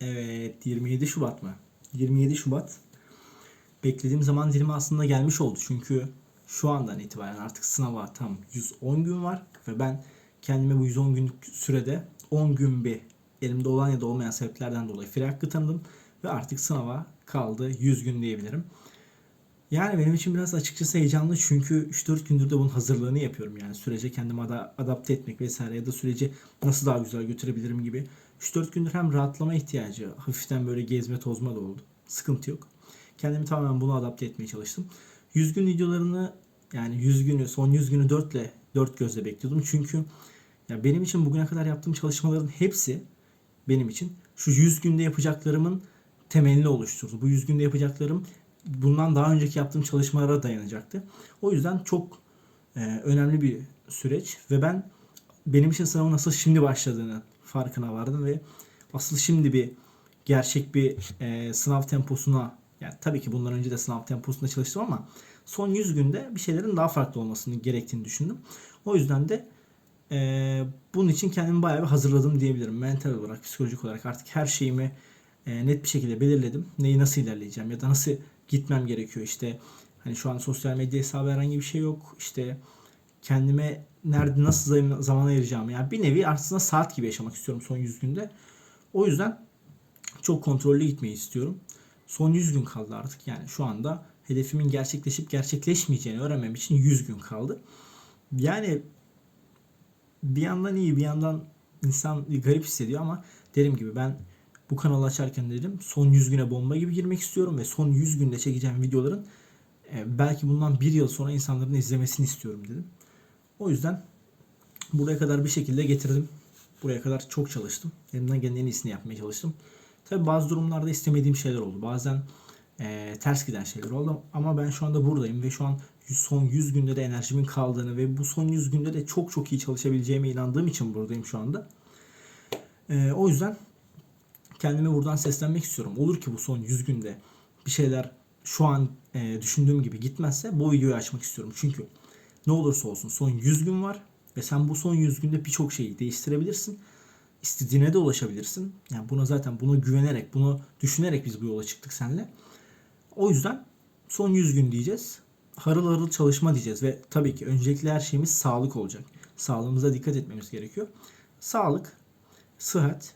Evet 27 Şubat mı? 27 Şubat. Beklediğim zaman dilimi aslında gelmiş oldu. Çünkü şu andan itibaren artık sınava tam 110 gün var. Ve ben kendime bu 110 günlük sürede 10 gün bir elimde olan ya da olmayan sebeplerden dolayı free hakkı tanıdım. Ve artık sınava kaldı 100 gün diyebilirim. Yani benim için biraz açıkçası heyecanlı çünkü 3-4 gündür de bunun hazırlığını yapıyorum. Yani sürece kendimi ada- adapte etmek vesaire ya da süreci nasıl daha güzel götürebilirim gibi. 3-4 gündür hem rahatlama ihtiyacı, hafiften böyle gezme tozma da oldu. Sıkıntı yok. Kendimi tamamen buna adapte etmeye çalıştım. 100 gün videolarını yani 100 günü, son 100 günü 4 ile 4 gözle bekliyordum. Çünkü ya benim için bugüne kadar yaptığım çalışmaların hepsi benim için şu 100 günde yapacaklarımın temelini oluşturdu. Bu 100 günde yapacaklarım bundan daha önceki yaptığım çalışmalara dayanacaktı. O yüzden çok e, önemli bir süreç ve ben benim için sınavın nasıl şimdi başladığını farkına vardım ve asıl şimdi bir gerçek bir e, sınav temposuna yani tabii ki bundan önce de sınav temposunda çalıştım ama son 100 günde bir şeylerin daha farklı olmasını gerektiğini düşündüm. O yüzden de e, bunun için kendimi bayağı bir hazırladım diyebilirim. Mental olarak, psikolojik olarak artık her şeyimi e, net bir şekilde belirledim. Neyi nasıl ilerleyeceğim ya da nasıl gitmem gerekiyor işte. Hani şu an sosyal medya hesabı herhangi bir şey yok. İşte kendime nerede nasıl zaman- ayıracağımı yani bir nevi aslında saat gibi yaşamak istiyorum son 100 günde. O yüzden çok kontrollü gitmeyi istiyorum. Son 100 gün kaldı artık yani şu anda hedefimin gerçekleşip gerçekleşmeyeceğini öğrenmem için 100 gün kaldı. Yani bir yandan iyi bir yandan insan garip hissediyor ama dediğim gibi ben bu kanalı açarken dedim son 100 güne bomba gibi girmek istiyorum ve son 100 günde çekeceğim videoların e, belki bundan bir yıl sonra insanların izlemesini istiyorum dedim. O yüzden buraya kadar bir şekilde getirdim. Buraya kadar çok çalıştım. Elimden gelen en iyisini yapmaya çalıştım. Tabi bazı durumlarda istemediğim şeyler oldu. Bazen e, ters giden şeyler oldu. Ama ben şu anda buradayım ve şu an son 100 günde de enerjimin kaldığını ve bu son 100 günde de çok çok iyi çalışabileceğime inandığım için buradayım şu anda. E, o yüzden kendime buradan seslenmek istiyorum. Olur ki bu son 100 günde bir şeyler şu an e, düşündüğüm gibi gitmezse bu videoyu açmak istiyorum. Çünkü ne olursa olsun son 100 gün var ve sen bu son 100 günde birçok şeyi değiştirebilirsin. İstediğine de ulaşabilirsin. Yani buna zaten buna güvenerek, bunu düşünerek biz bu yola çıktık seninle. O yüzden son 100 gün diyeceğiz. Harıl harıl çalışma diyeceğiz ve tabii ki öncelikli her şeyimiz sağlık olacak. Sağlığımıza dikkat etmemiz gerekiyor. Sağlık, sıhhat,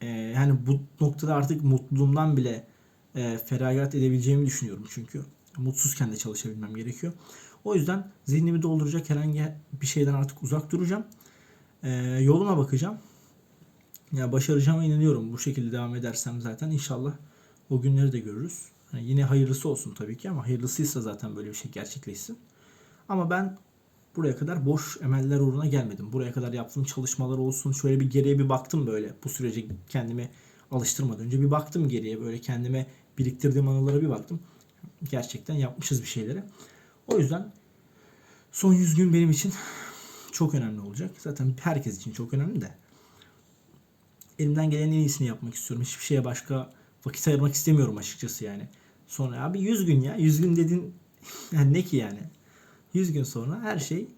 e, yani bu noktada artık mutluluğumdan bile e, feragat edebileceğimi düşünüyorum çünkü. Mutsuzken de çalışabilmem gerekiyor. O yüzden zihnimi dolduracak herhangi bir şeyden artık uzak duracağım. E, yoluma bakacağım. Ya başaracağıma inanıyorum. Bu şekilde devam edersem zaten inşallah o günleri de görürüz. Hani yine hayırlısı olsun tabii ki ama hayırlısıysa zaten böyle bir şey gerçekleşsin. Ama ben buraya kadar boş emeller uğruna gelmedim. Buraya kadar yaptığım çalışmalar olsun. Şöyle bir geriye bir baktım böyle bu sürece kendimi alıştırmadan önce bir baktım geriye böyle kendime biriktirdiğim anılara bir baktım. Gerçekten yapmışız bir şeyleri. O yüzden son 100 gün benim için çok önemli olacak. Zaten herkes için çok önemli de. Elimden gelen en iyisini yapmak istiyorum. Hiçbir şeye başka vakit ayırmak istemiyorum açıkçası yani. Sonra abi 100 gün ya. 100 gün dedin yani ne ki yani? 100 gün sonra her şey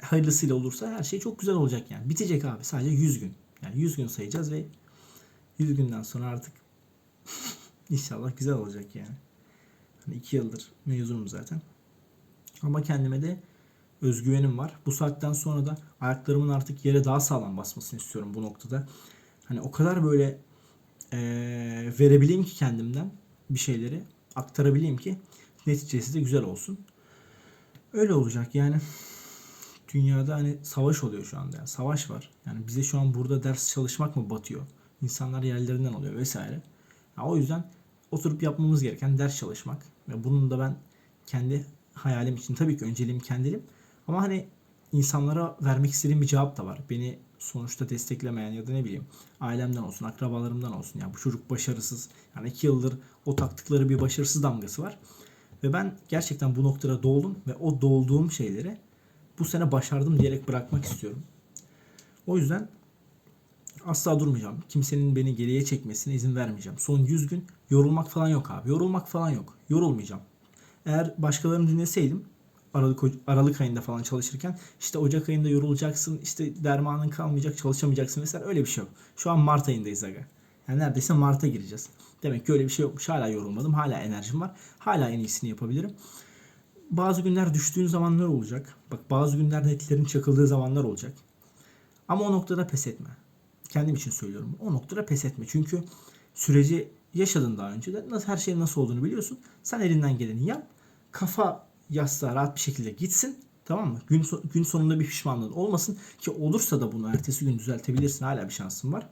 hayırlısıyla olursa her şey çok güzel olacak yani. Bitecek abi sadece 100 gün. Yani 100 gün sayacağız ve 100 günden sonra artık inşallah güzel olacak yani. Hani 2 yıldır mezunum zaten. Ama kendime de özgüvenim var. Bu saatten sonra da ayaklarımın artık yere daha sağlam basmasını istiyorum bu noktada. Hani o kadar böyle eee, verebileyim ki kendimden bir şeyleri aktarabileyim ki neticesi de güzel olsun. Öyle olacak yani. Dünyada hani savaş oluyor şu anda. Yani savaş var. Yani bize şu an burada ders çalışmak mı batıyor? İnsanlar yerlerinden oluyor vesaire. Ya o yüzden oturup yapmamız gereken ders çalışmak. Ve bunun da ben kendi hayalim için tabii ki önceliğim kendilim. Ama hani insanlara vermek istediğim bir cevap da var. Beni sonuçta desteklemeyen ya da ne bileyim ailemden olsun, akrabalarımdan olsun. Ya bu çocuk başarısız. Yani iki yıldır o taktıkları bir başarısız damgası var. Ve ben gerçekten bu noktada doğdum ve o doğduğum şeyleri bu sene başardım diyerek bırakmak istiyorum. O yüzden asla durmayacağım. Kimsenin beni geriye çekmesine izin vermeyeceğim. Son 100 gün yorulmak falan yok abi. Yorulmak falan yok. Yorulmayacağım. Eğer başkalarını dinleseydim Aralık, Aralık ayında falan çalışırken işte Ocak ayında yorulacaksın işte dermanın kalmayacak çalışamayacaksın mesela öyle bir şey yok. Şu an Mart ayındayız aga. Yani neredeyse Mart'a gireceğiz. Demek ki öyle bir şey yokmuş. Hala yorulmadım. Hala enerjim var. Hala en iyisini yapabilirim. Bazı günler düştüğün zamanlar olacak. Bak bazı günler netlerin çakıldığı zamanlar olacak. Ama o noktada pes etme. Kendim için söylüyorum. O noktada pes etme. Çünkü süreci yaşadın daha önce de nasıl her şeyin nasıl olduğunu biliyorsun. Sen elinden geleni yap. Kafa yastığa rahat bir şekilde gitsin. Tamam mı? Gün, gün sonunda bir pişmanlığın olmasın ki olursa da bunu ertesi gün düzeltebilirsin. Hala bir şansın var.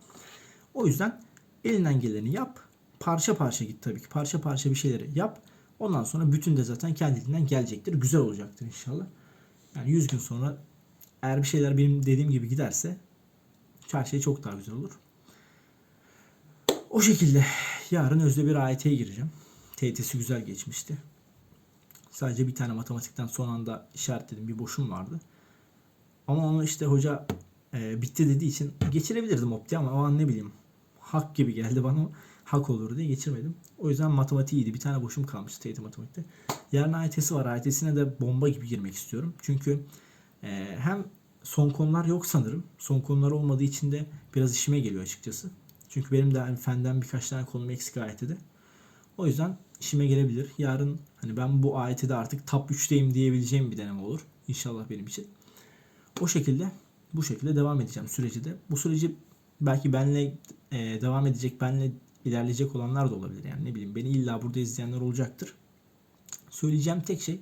O yüzden elinden geleni yap. Parça parça git tabii ki. Parça parça bir şeyleri yap. Ondan sonra bütün de zaten kendiliğinden gelecektir. Güzel olacaktır inşallah. Yani 100 gün sonra eğer bir şeyler benim dediğim gibi giderse şey çok daha güzel olur. O şekilde yarın özde bir AYT'ye gireceğim. TYT'si güzel geçmişti. Sadece bir tane matematikten son anda işaretledim. Bir boşum vardı. Ama onu işte hoca e, bitti dediği için geçirebilirdim opti ama o an ne bileyim hak gibi geldi bana. Hak olur diye geçirmedim. O yüzden matematik iyiydi. Bir tane boşum kalmıştı TYT matematikte. Yarın AYT'si var. AYT'sine de bomba gibi girmek istiyorum. Çünkü e, hem son konular yok sanırım. Son konular olmadığı için de biraz işime geliyor açıkçası. Çünkü benim de hani fenden birkaç tane konum eksik AYT'de. O yüzden işime gelebilir. Yarın hani ben bu AYT'de artık top 3'teyim diyebileceğim bir deneme olur. İnşallah benim için. O şekilde bu şekilde devam edeceğim süreci de. Bu süreci belki benle e, devam edecek, benle ilerleyecek olanlar da olabilir. Yani ne bileyim beni illa burada izleyenler olacaktır. Söyleyeceğim tek şey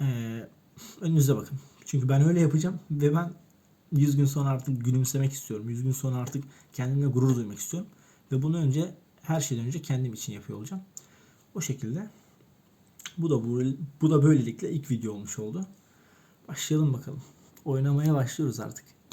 e, önünüze bakın. Çünkü ben öyle yapacağım ve ben 100 gün sonra artık gülümsemek istiyorum. 100 gün sonra artık kendimle gurur duymak istiyorum. Ve bunu önce her şeyden önce kendim için yapıyor olacağım. O şekilde bu da bu, bu da böylelikle ilk video olmuş oldu. Başlayalım bakalım. Oynamaya başlıyoruz artık.